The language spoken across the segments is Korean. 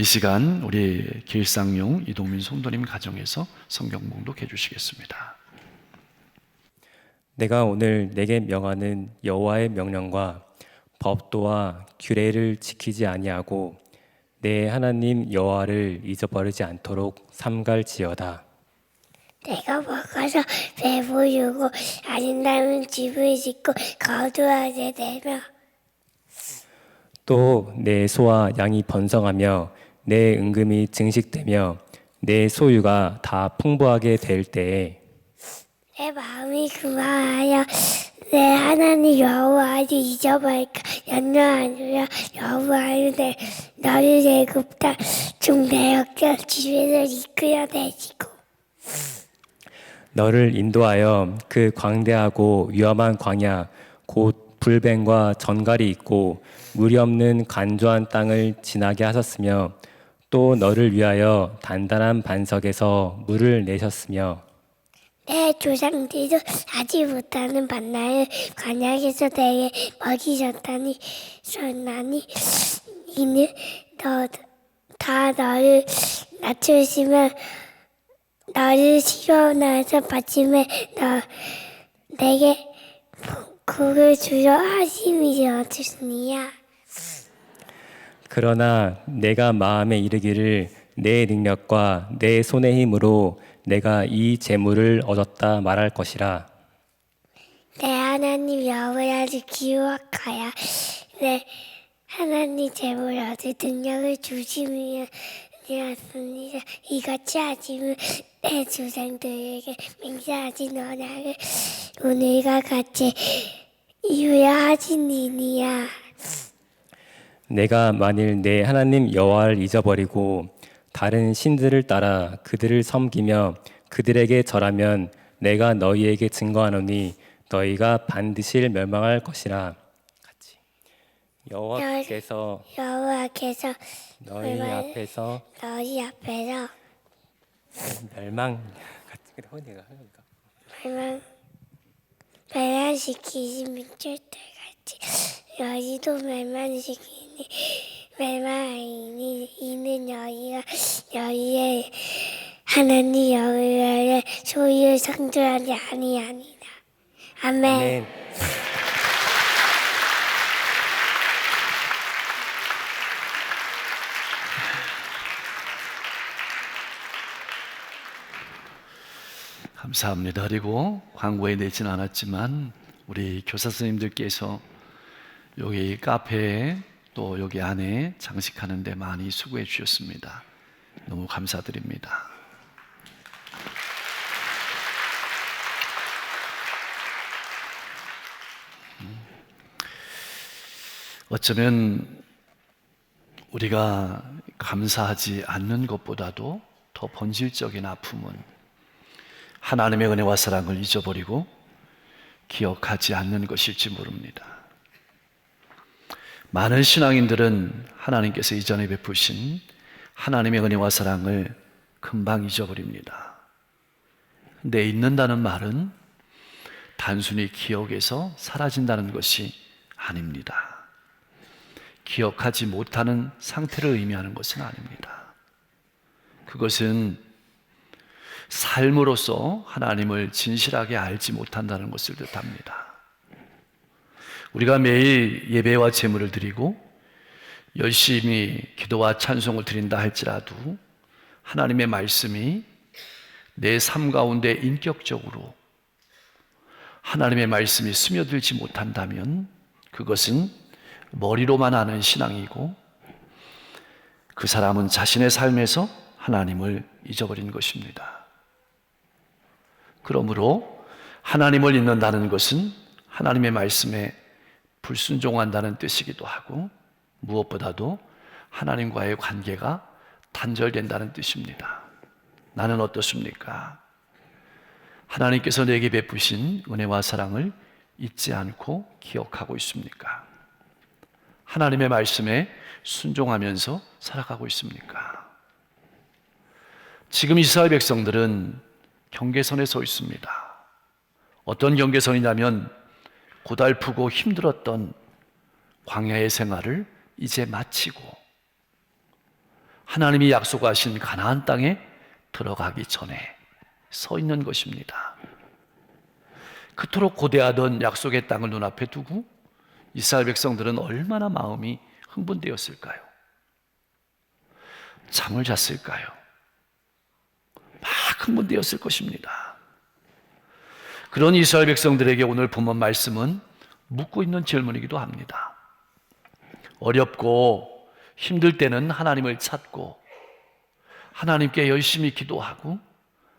이 시간 우리 길상용 이동민 송도님 가정에서 성경 봉독해 주시겠습니다. 내가 오늘 내게 명하는 여호와의 명령과 법도와 규례를 지키지 아니하고 내 하나님 여호와를 잊어버리지 않도록 삼갈지어다. 내가 먹어서 배부르고 아름다운 집을 짓고 거두하게 되며 또 내 소와 양이 번성하며 내 은금이 증식되며 내 소유가 다 풍부하게 될 때에 내 마음이 그만하여 내 하나님 여호와를 잊어버릴까? 연로하느라 여호와를 내 너를 애굽다 중대역자 지배를 이끌어 내시고. 너를 인도하여 그 광대하고 위험한 광야 곧 불뱀과 전갈이 있고 물이 없는 간조한 땅을 지나게 하셨으며 또 너를 위하여 단단한 반석에서 물을 내셨으며 내 조상들도 하지 못하는 만나를 관약에서 내게 먹이셨다니 설나니 이는 너 다 너를 낮추시면 너를 시원해서 받침에 너 내게 국을 주려 하심이 되었으니야 그러나 내가 마음에 이르기를 내 능력과 내 손의 힘으로 내가 이 재물을 얻었다 말할 것이라 내 하나님 여호와를 기억하여 내 하나님 제물 얻을 능력을 주시면 되었습니다. 이같이 하시면 내 조상들에게 맹세하신 언약을 오늘과 같이 유야하시니니야. 내가 만일 내 하나님 여호와를 잊어버리고 다른 신들을 따라 그들을 섬기며 그들에게 절하면 내가 너희에게 증거하노니 너희가 반드시 멸망할 것이라. 같이. 여호와께서 여호와께서 너희 멸망- 앞에서 너희 앞에서 멸망 그래 허니가 하니까 멸망 멸망시키신 민족들같 이 너희도 멸망시키니 멸망이니 이는 너희가 너희의 하나님 여호와의 소유를 상주하지 아니하니라 아멘. 아멘. 감사합니다. 그리고 광고에 내진 않았지만 우리 교사 선생님들께서 여기 카페에 또 여기 안에 장식하는데 많이 수고해 주셨습니다. 너무 감사드립니다. 음. 어쩌면 우리가 감사하지 않는 것보다도 더 본질적인 아픔은 하나님의 은혜와 사랑을 잊어버리고 기억하지 않는 것일지 모릅니다. 많은 신앙인들은 하나님께서 이전에 베푸신 하나님의 은혜와 사랑을 금방 잊어버립니다. 근데 잊는다는 말은 단순히 기억에서 사라진다는 것이 아닙니다. 기억하지 못하는 상태를 의미하는 것은 아닙니다. 그것은 삶으로서 하나님을 진실하게 알지 못한다는 것을 뜻합니다. 우리가 매일 예배와 제물을 드리고 열심히 기도와 찬송을 드린다 할지라도 하나님의 말씀이 내 삶 가운데 인격적으로 하나님의 말씀이 스며들지 못한다면 그것은 머리로만 아는 신앙이고 그 사람은 자신의 삶에서 하나님을 잊어버린 것입니다. 그러므로 하나님을 잊는다는 것은 하나님의 말씀에 불순종한다는 뜻이기도 하고 무엇보다도 하나님과의 관계가 단절된다는 뜻입니다. 나는 어떻습니까? 하나님께서 내게 베푸신 은혜와 사랑을 잊지 않고 기억하고 있습니까? 하나님의 말씀에 순종하면서 살아가고 있습니까? 지금 이스라엘 백성들은 경계선에 서 있습니다. 어떤 경계선이냐면 고달프고 힘들었던 광야의 생활을 이제 마치고 하나님이 약속하신 가나안 땅에 들어가기 전에 서 있는 것입니다. 그토록 고대하던 약속의 땅을 눈앞에 두고 이스라엘 백성들은 얼마나 마음이 흥분되었을까요? 잠을 잤을까요? 막 흥분되었을 것입니다. 그런 이스라엘 백성들에게 오늘 본문 말씀은 묻고 있는 질문이기도 합니다. 어렵고 힘들 때는 하나님을 찾고 하나님께 열심히 기도하고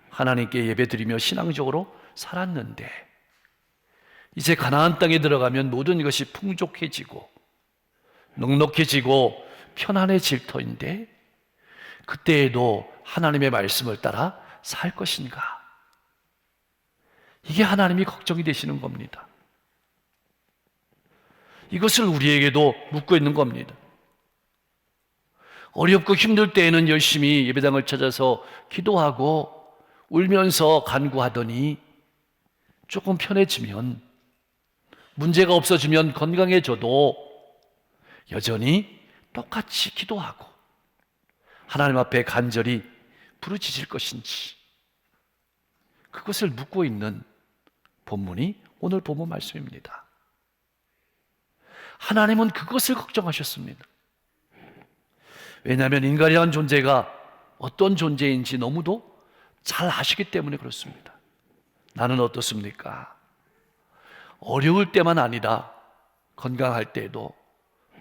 하나님께 예배드리며 신앙적으로 살았는데 이제 가나안 땅에 들어가면 모든 것이 풍족해지고 넉넉해지고 편안해질 터인데 그때에도 하나님의 말씀을 따라 살 것인가? 이게 하나님이 걱정이 되시는 겁니다. 이것을 우리에게도 묻고 있는 겁니다. 어렵고 힘들 때에는 열심히 예배당을 찾아서 기도하고 울면서 간구하더니 조금 편해지면 문제가 없어지면 건강해져도 여전히 똑같이 기도하고 하나님 앞에 간절히 부르짖을 것인지 그것을 묻고 있는 본문이 오늘 본문 말씀입니다. 하나님은 그것을 걱정하셨습니다. 왜냐하면 인간이라는 존재가 어떤 존재인지 너무도 잘 아시기 때문에 그렇습니다. 나는 어떻습니까? 어려울 때만 아니라 건강할 때에도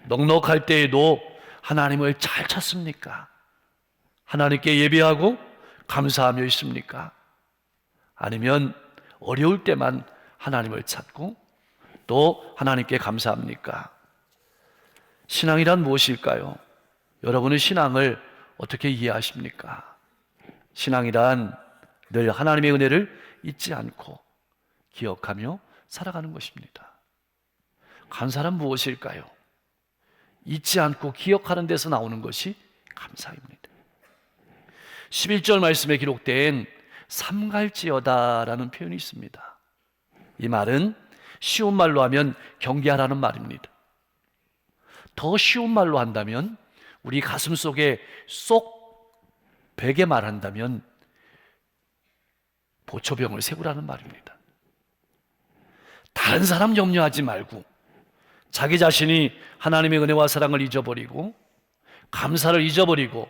넉넉할 때에도 하나님을 잘 찾습니까? 하나님께 예배하고 감사하며 있습니까? 아니면 어려울 때만 하나님을 찾고 또 하나님께 감사합니까? 신앙이란 무엇일까요? 여러분의 신앙을 어떻게 이해하십니까? 신앙이란 늘 하나님의 은혜를 잊지 않고 기억하며 살아가는 것입니다. 감사는 무엇일까요? 잊지 않고 기억하는 데서 나오는 것이 감사입니다. 11절 말씀에 기록된 삼갈지어다라는 표현이 있습니다. 이 말은 쉬운 말로 하면 경계하라는 말입니다. 더 쉬운 말로 한다면 우리 가슴 속에 쏙 베게 말한다면 보초병을 세우라는 말입니다. 다른 사람 염려하지 말고 자기 자신이 하나님의 은혜와 사랑을 잊어버리고 감사를 잊어버리고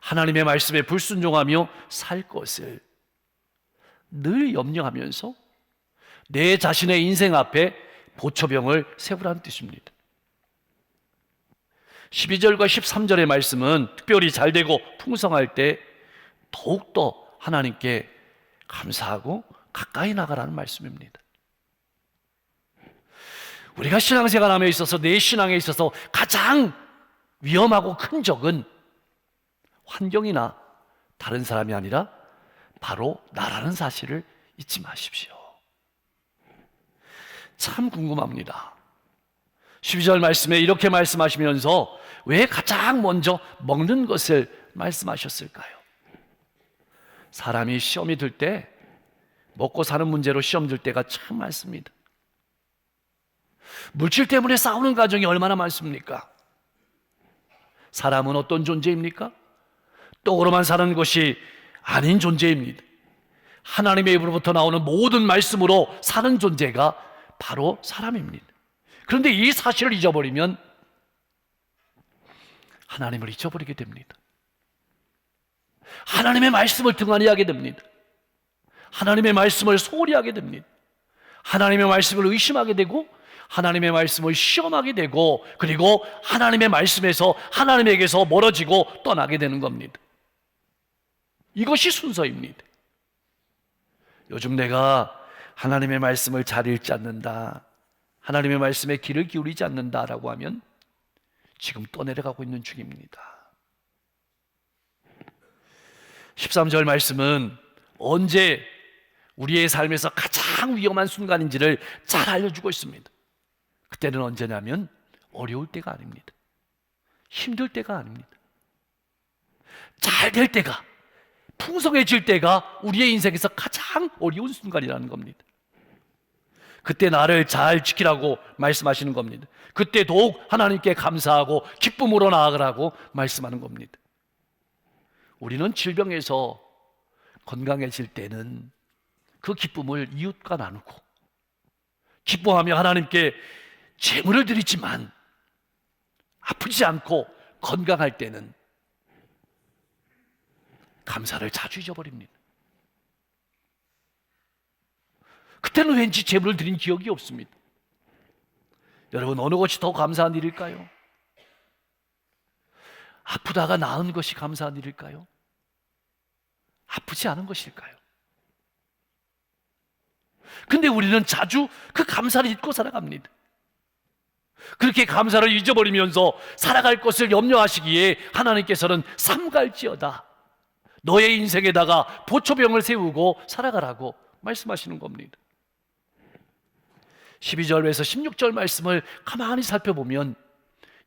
하나님의 말씀에 불순종하며 살 것을 늘 염려하면서 내 자신의 인생 앞에 보초병을 세우라는 뜻입니다. 12절과 13절의 말씀은 특별히 잘 되고 풍성할 때 더욱더 하나님께 감사하고 가까이 나가라는 말씀입니다. 우리가 신앙생활함에 있어서 내 신앙에 있어서 가장 위험하고 큰 적은 환경이나 다른 사람이 아니라 바로 나라는 사실을 잊지 마십시오. 참 궁금합니다. 12절 말씀에 이렇게 말씀하시면서 왜 가장 먼저 먹는 것을 말씀하셨을까요? 사람이 시험이 들 때 먹고 사는 문제로 시험 들 때가 참 많습니다. 물질 때문에 싸우는 가정이 얼마나 많습니까? 사람은 어떤 존재입니까? 떡으로만 사는 것이 아닌 존재입니다. 하나님의 입으로부터 나오는 모든 말씀으로 사는 존재가 바로 사람입니다. 그런데 이 사실을 잊어버리면 하나님을 잊어버리게 됩니다. 하나님의 말씀을 등한히 하게 됩니다. 하나님의 말씀을 소홀히 하게 됩니다. 하나님의 말씀을 의심하게 되고 하나님의 말씀을 시험하게 되고 그리고 하나님의 말씀에서 하나님에게서 멀어지고 떠나게 되는 겁니다. 이것이 순서입니다. 요즘 내가 하나님의 말씀을 잘 읽지 않는다. 하나님의 말씀에 귀를 기울이지 않는다라고 하면 지금 떠내려가고 있는 중입니다. 13절 말씀은 언제 우리의 삶에서 가장 위험한 순간인지를 잘 알려주고 있습니다. 그때는 언제냐면 어려울 때가 아닙니다. 힘들 때가 아닙니다. 잘 될 때가, 풍성해질 때가 우리의 인생에서 가장 어려운 순간이라는 겁니다. 그때 나를 잘 지키라고 말씀하시는 겁니다. 그때 더욱 하나님께 감사하고 기쁨으로 나아가라고 말씀하는 겁니다. 우리는 질병에서 건강해질 때는 그 기쁨을 이웃과 나누고 기뻐하며 하나님께 재물을 드리지만 아프지 않고 건강할 때는 감사를 자주 잊어버립니다. 그때는 왠지 재물을 드린 기억이 없습니다. 여러분 어느 것이 더 감사한 일일까요? 아프다가 나은 것이 감사한 일일까요? 아프지 않은 것일까요? 근데 우리는 자주 그 감사를 잊고 살아갑니다. 그렇게 감사를 잊어버리면서 살아갈 것을 염려하시기에 하나님께서는 삼갈지어다. 너의 인생에다가 보초병을 세우고 살아가라고 말씀하시는 겁니다. 12절에서 16절 말씀을 가만히 살펴보면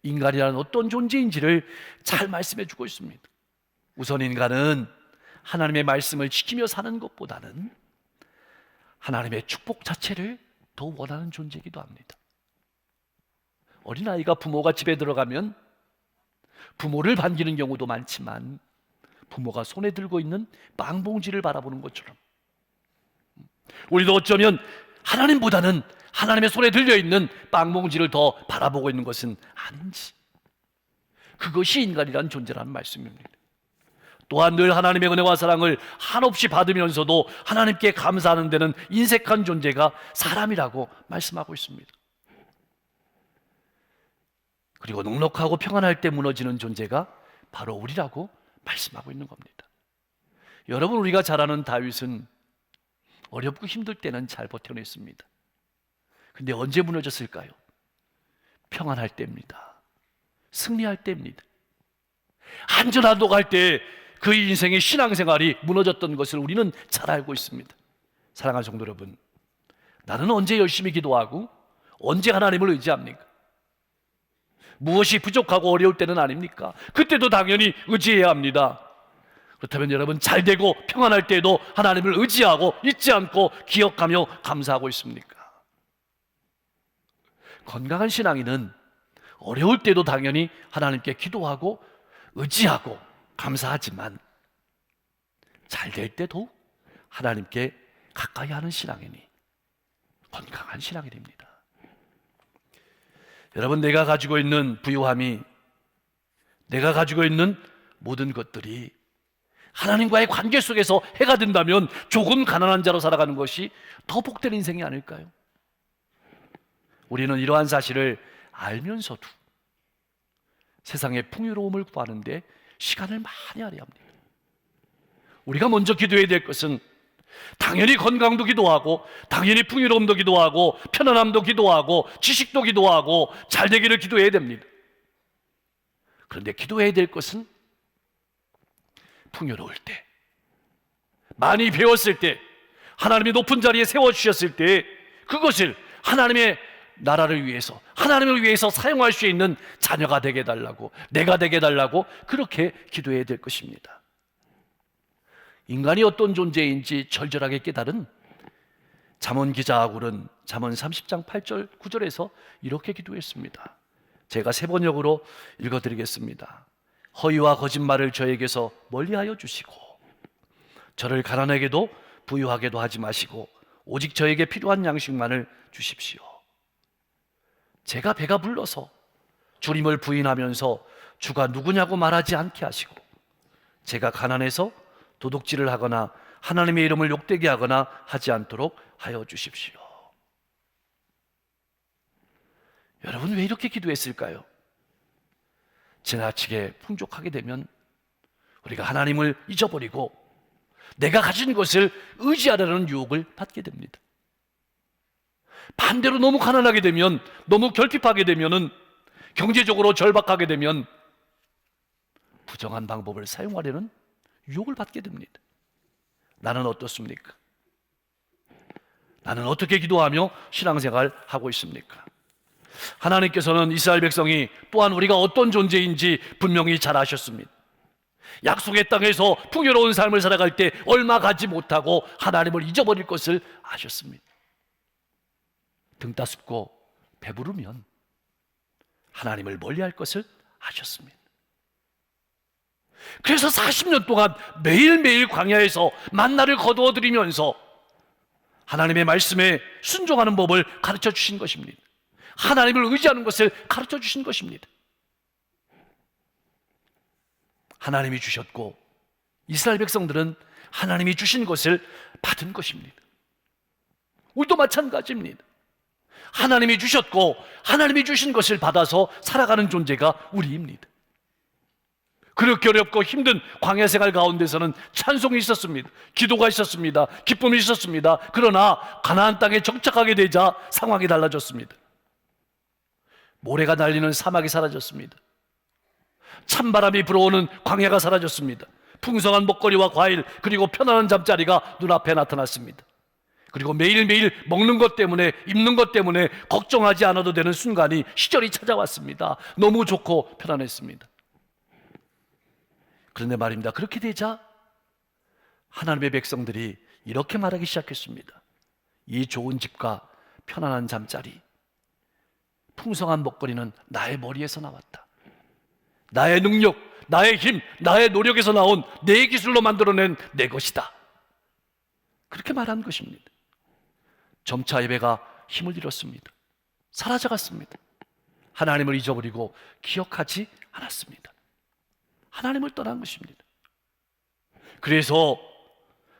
인간이라는 어떤 존재인지를 잘 말씀해 주고 있습니다. 우선 인간은 하나님의 말씀을 지키며 사는 것보다는 하나님의 축복 자체를 더 원하는 존재이기도 합니다. 어린아이가 부모가 집에 들어가면 부모를 반기는 경우도 많지만 부모가 손에 들고 있는 빵봉지를 바라보는 것처럼 우리도 어쩌면 하나님보다는 하나님의 손에 들려 있는 빵봉지를 더 바라보고 있는 것은 아닌지 그것이 인간이란 존재라는 말씀입니다. 또한 늘 하나님의 은혜와 사랑을 한없이 받으면서도 하나님께 감사하는 데는 인색한 존재가 사람이라고 말씀하고 있습니다. 그리고 넉넉하고 평안할 때 무너지는 존재가 바로 우리라고 말씀하고 있는 겁니다. 여러분 우리가 잘 아는 다윗은 어렵고 힘들 때는 잘 버텨냈습니다. 근데 언제 무너졌을까요? 평안할 때입니다. 승리할 때입니다. 안전하도 갈 때그 인생의 신앙생활이 무너졌던 것을 우리는 잘 알고 있습니다. 사랑하는 성도 여러분, 나는 언제 열심히 기도하고 언제 하나님을 의지합니까? 무엇이 부족하고 어려울 때는 아닙니까? 그때도 당연히 의지해야 합니다. 그렇다면 여러분 잘 되고 평안할 때에도 하나님을 의지하고 잊지 않고 기억하며 감사하고 있습니까? 건강한 신앙인은 어려울 때도 당연히 하나님께 기도하고 의지하고 감사하지만 잘 될 때도 하나님께 가까이 하는 신앙이니 건강한 신앙이 됩니다. 여러분 내가 가지고 있는 부유함이 내가 가지고 있는 모든 것들이 하나님과의 관계 속에서 해가 된다면 조금 가난한 자로 살아가는 것이 더 복된 인생이 아닐까요? 우리는 이러한 사실을 알면서도 세상의 풍요로움을 구하는데 시간을 많이 할애합니다 우리가 먼저 기도해야 될 것은 당연히 건강도 기도하고 당연히 풍요로움도 기도하고 편안함도 기도하고 지식도 기도하고 잘 되기를 기도해야 됩니다. 그런데 기도해야 될 것은 풍요로울 때 많이 배웠을 때 하나님이 높은 자리에 세워 주셨을 때 그것을 하나님의 나라를 위해서 하나님을 위해서 사용할 수 있는 자녀가 되게 달라고 내가 되게 달라고 그렇게 기도해야 될 것입니다. 인간이 어떤 존재인지 절절하게 깨달은 잠언 기자하고는 잠언 30장 8절 9절에서 이렇게 기도했습니다. 제가 세 번역으로 읽어 드리겠습니다. 허위와 거짓말을 저에게서 멀리하여 주시고 저를 가난하게도 부유하게도 하지 마시고 오직 저에게 필요한 양식만을 주십시오. 제가 배가 불러서 주님을 부인하면서 주가 누구냐고 말하지 않게 하시고 제가 가난해서 도둑질을 하거나 하나님의 이름을 욕되게 하거나 하지 않도록 하여 주십시오. 여러분 왜 이렇게 기도했을까요? 지나치게 풍족하게 되면 우리가 하나님을 잊어버리고 내가 가진 것을 의지하려는 유혹을 받게 됩니다. 반대로 너무 가난하게 되면 너무 결핍하게 되면은 경제적으로 절박하게 되면 부정한 방법을 사용하려는 유혹을 받게 됩니다. 나는 어떻습니까? 나는 어떻게 기도하며 신앙생활 하고 있습니까? 하나님께서는 이스라엘 백성이 또한 우리가 어떤 존재인지 분명히 잘 아셨습니다. 약속의 땅에서 풍요로운 삶을 살아갈 때 얼마 가지 못하고 하나님을 잊어버릴 것을 아셨습니다. 등 따숩고 배부르면 하나님을 멀리할 것을 아셨습니다. 그래서 40년 동안 매일매일 광야에서 만나를 거두어 드리면서 하나님의 말씀에 순종하는 법을 가르쳐 주신 것입니다. 하나님을 의지하는 것을 가르쳐 주신 것입니다. 하나님이 주셨고 이스라엘 백성들은 하나님이 주신 것을 받은 것입니다. 우리도 마찬가지입니다. 하나님이 주셨고 하나님이 주신 것을 받아서 살아가는 존재가 우리입니다. 그렇게 어렵고 힘든 광야 생활 가운데서는 찬송이 있었습니다. 기도가 있었습니다. 기쁨이 있었습니다. 그러나 가나안 땅에 정착하게 되자 상황이 달라졌습니다. 모래가 날리는 사막이 사라졌습니다. 찬바람이 불어오는 광야가 사라졌습니다. 풍성한 먹거리와 과일 그리고 편안한 잠자리가 눈앞에 나타났습니다. 그리고 매일매일 먹는 것 때문에 입는 것 때문에 걱정하지 않아도 되는 순간이 시절이 찾아왔습니다. 너무 좋고 편안했습니다. 그런데 말입니다. 그렇게 되자 하나님의 백성들이 이렇게 말하기 시작했습니다. 이 좋은 집과 편안한 잠자리, 풍성한 먹거리는 나의 머리에서 나왔다. 나의 능력, 나의 힘, 나의 노력에서 나온 내 기술로 만들어낸 내 것이다. 그렇게 말한 것입니다. 점차 예배가 힘을 잃었습니다. 사라져갔습니다. 하나님을 잊어버리고 기억하지 않았습니다. 하나님을 떠난 것입니다. 그래서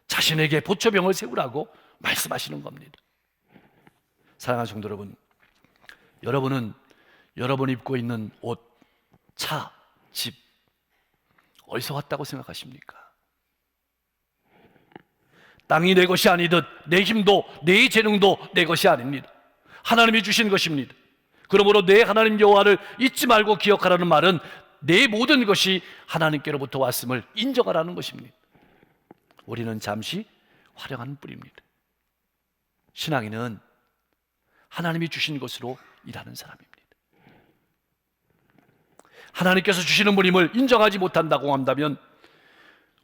자신에게 보초병을 세우라고 말씀하시는 겁니다. 사랑하는 성도 여러분, 여러분은 여러분이 입고 있는 옷, 차, 집 어디서 왔다고 생각하십니까? 땅이 내 것이 아니듯 내 힘도 내 재능도 내 것이 아닙니다. 하나님이 주신 것입니다. 그러므로 내 하나님 여호와를 잊지 말고 기억하라는 말은 내 모든 것이 하나님께로부터 왔음을 인정하라는 것입니다. 우리는 잠시 활용하는 뿐입니다. 신앙인은 하나님이 주신 것으로 일하는 사람입니다. 하나님께서 주시는 분임을 인정하지 못한다고 한다면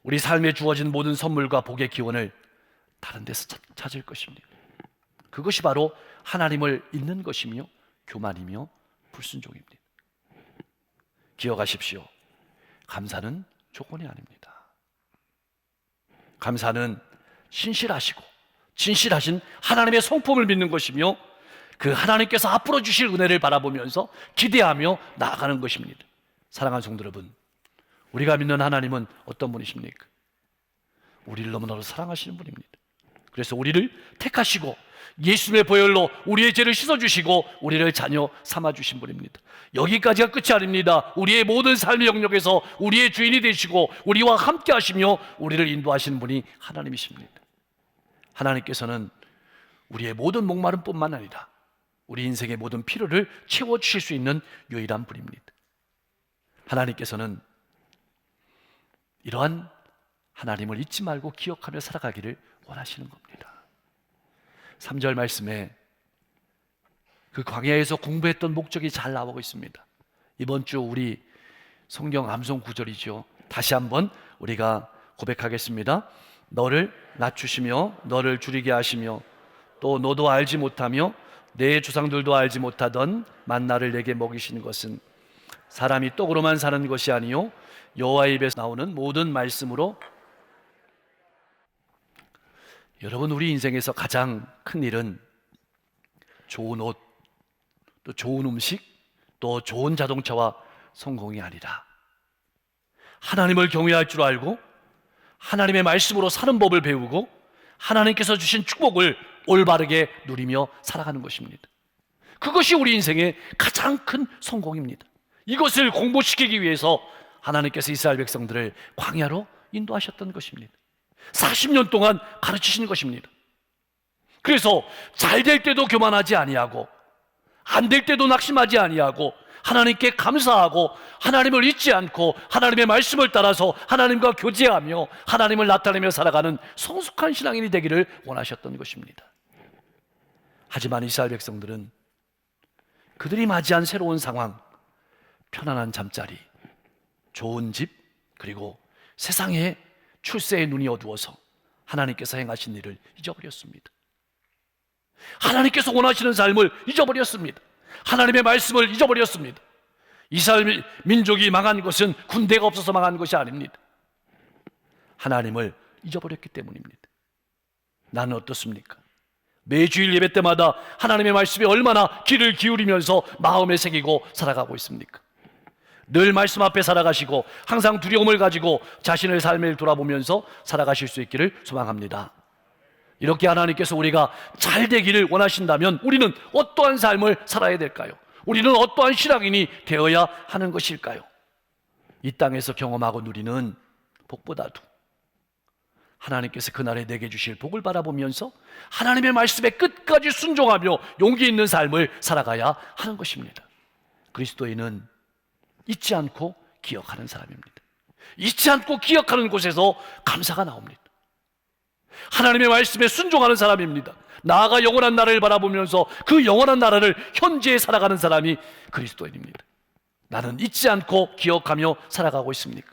우리 삶에 주어진 모든 선물과 복의 기원을 다른 데서 찾- 찾을 것입니다. 그것이 바로 하나님을 잊는 것이며 교만이며 불순종입니다. 기억하십시오. 감사는 조건이 아닙니다. 감사는 신실하시고 진실하신 하나님의 성품을 믿는 것이며 그 하나님께서 앞으로 주실 은혜를 바라보면서 기대하며 나아가는 것입니다. 사랑하는 성도 여러분, 우리가 믿는 하나님은 어떤 분이십니까? 우리를 너무나도 사랑하시는 분입니다. 그래서 우리를 택하시고 예수님의 보혈로 우리의 죄를 씻어주시고 우리를 자녀 삼아주신 분입니다. 여기까지가 끝이 아닙니다. 우리의 모든 삶의 영역에서 우리의 주인이 되시고 우리와 함께 하시며 우리를 인도하시는 분이 하나님이십니다. 하나님께서는 우리의 모든 목마름 뿐만 아니라 우리 인생의 모든 필요를 채워주실 수 있는 유일한 분입니다. 하나님께서는 이러한 하나님을 잊지 말고 기억하며 살아가기를 원하시는 겁니다. 3절 말씀에 그 광야에서 공부했던 목적이 잘 나오고 있습니다. 이번 주 우리 성경 암송 구절이죠. 다시 한번 우리가 고백하겠습니다. 너를 낮추시며 너를 줄이게 하시며 또 너도 알지 못하며 내 조상들도 알지 못하던 만나를 내게 먹이신 것은 사람이 떡으로만 사는 것이 아니요 여호와의 입에서 나오는 모든 말씀으로 여러분 우리 인생에서 가장 큰 일은 좋은 옷, 또 좋은 음식, 또 좋은 자동차와 성공이 아니라 하나님을 경외할 줄 알고 하나님의 말씀으로 사는 법을 배우고 하나님께서 주신 축복을 올바르게 누리며 살아가는 것입니다. 그것이 우리 인생의 가장 큰 성공입니다. 이것을 공부시키기 위해서 하나님께서 이스라엘 백성들을 광야로 인도하셨던 것입니다. 40년 동안 가르치신 것입니다. 그래서 잘 될 때도 교만하지 아니하고 안 될 때도 낙심하지 아니하고 하나님께 감사하고 하나님을 잊지 않고 하나님의 말씀을 따라서 하나님과 교제하며 하나님을 나타내며 살아가는 성숙한 신앙인이 되기를 원하셨던 것입니다. 하지만 이스라엘 백성들은 그들이 맞이한 새로운 상황, 편안한 잠자리, 좋은 집, 그리고 세상에 출세의 눈이 어두워서 하나님께서 행하신 일을 잊어버렸습니다. 하나님께서 원하시는 삶을 잊어버렸습니다. 하나님의 말씀을 잊어버렸습니다. 이스라엘 민족이 망한 것은 군대가 없어서 망한 것이 아닙니다. 하나님을 잊어버렸기 때문입니다. 나는 어떻습니까? 매주일 예배 때마다 하나님의 말씀에 얼마나 귀를 기울이면서 마음에 새기고 살아가고 있습니까? 늘 말씀 앞에 살아가시고 항상 두려움을 가지고 자신의 삶을 돌아보면서 살아가실 수 있기를 소망합니다. 이렇게 하나님께서 우리가 잘 되기를 원하신다면 우리는 어떠한 삶을 살아야 될까요? 우리는 어떠한 신앙인이 되어야 하는 것일까요? 이 땅에서 경험하고 누리는 복보다도 하나님께서 그날에 내게 주실 복을 바라보면서 하나님의 말씀에 끝까지 순종하며 용기 있는 삶을 살아가야 하는 것입니다. 그리스도인은 잊지 않고 기억하는 사람입니다. 잊지 않고 기억하는 곳에서 감사가 나옵니다. 하나님의 말씀에 순종하는 사람입니다. 나아가 영원한 나라를 바라보면서 그 영원한 나라를 현재에 살아가는 사람이 그리스도인입니다. 나는 잊지 않고 기억하며 살아가고 있습니까?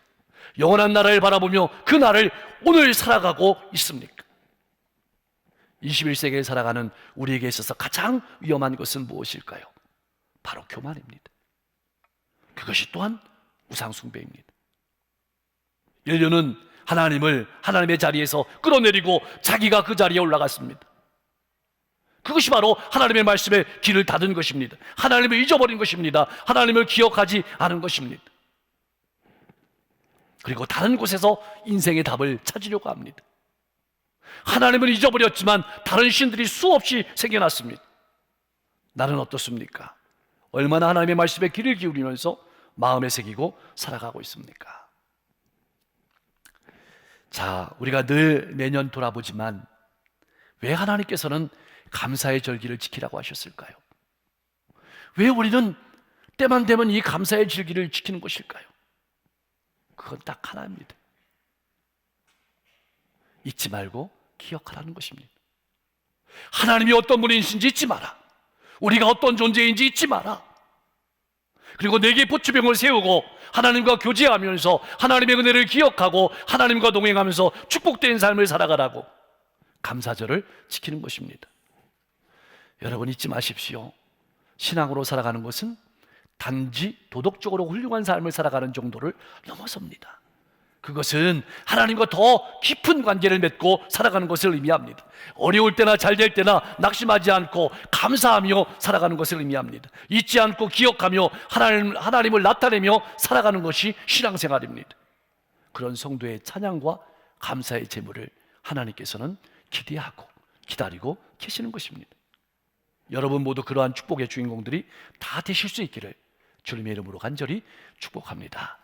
영원한 나라를 바라보며 그 날을 오늘 살아가고 있습니까? 21세기에 살아가는 우리에게 있어서 가장 위험한 것은 무엇일까요? 바로 교만입니다. 그것이 또한 우상숭배입니다. 인류는 하나님을 하나님의 자리에서 끌어내리고 자기가 그 자리에 올라갔습니다. 그것이 바로 하나님의 말씀에 길을 닫은 것입니다. 하나님을 잊어버린 것입니다. 하나님을 기억하지 않은 것입니다. 그리고 다른 곳에서 인생의 답을 찾으려고 합니다. 하나님을 잊어버렸지만 다른 신들이 수없이 생겨났습니다. 나는 어떻습니까? 얼마나 하나님의 말씀에 귀를 기울이면서 마음에 새기고 살아가고 있습니까? 자, 우리가 늘 매년 돌아보지만 왜 하나님께서는 감사의 절기를 지키라고 하셨을까요? 왜 우리는 때만 되면 이 감사의 절기를 지키는 것일까요? 그건 딱 하나입니다. 잊지 말고 기억하라는 것입니다. 하나님이 어떤 분이신지 잊지 마라. 우리가 어떤 존재인지 잊지 마라. 그리고 내게 보초병을 세우고 하나님과 교제하면서 하나님의 은혜를 기억하고 하나님과 동행하면서 축복된 삶을 살아가라고 감사절을 지키는 것입니다. 여러분 잊지 마십시오. 신앙으로 살아가는 것은 단지 도덕적으로 훌륭한 삶을 살아가는 정도를 넘어섭니다. 그것은 하나님과 더 깊은 관계를 맺고 살아가는 것을 의미합니다. 어려울 때나 잘 될 때나 낙심하지 않고 감사하며 살아가는 것을 의미합니다. 잊지 않고 기억하며 하나님, 하나님을 나타내며 살아가는 것이 신앙생활입니다. 그런 성도의 찬양과 감사의 제물을 하나님께서는 기대하고 기다리고 계시는 것입니다. 여러분 모두 그러한 축복의 주인공들이 다 되실 수 있기를 주님의 이름으로 간절히 축복합니다.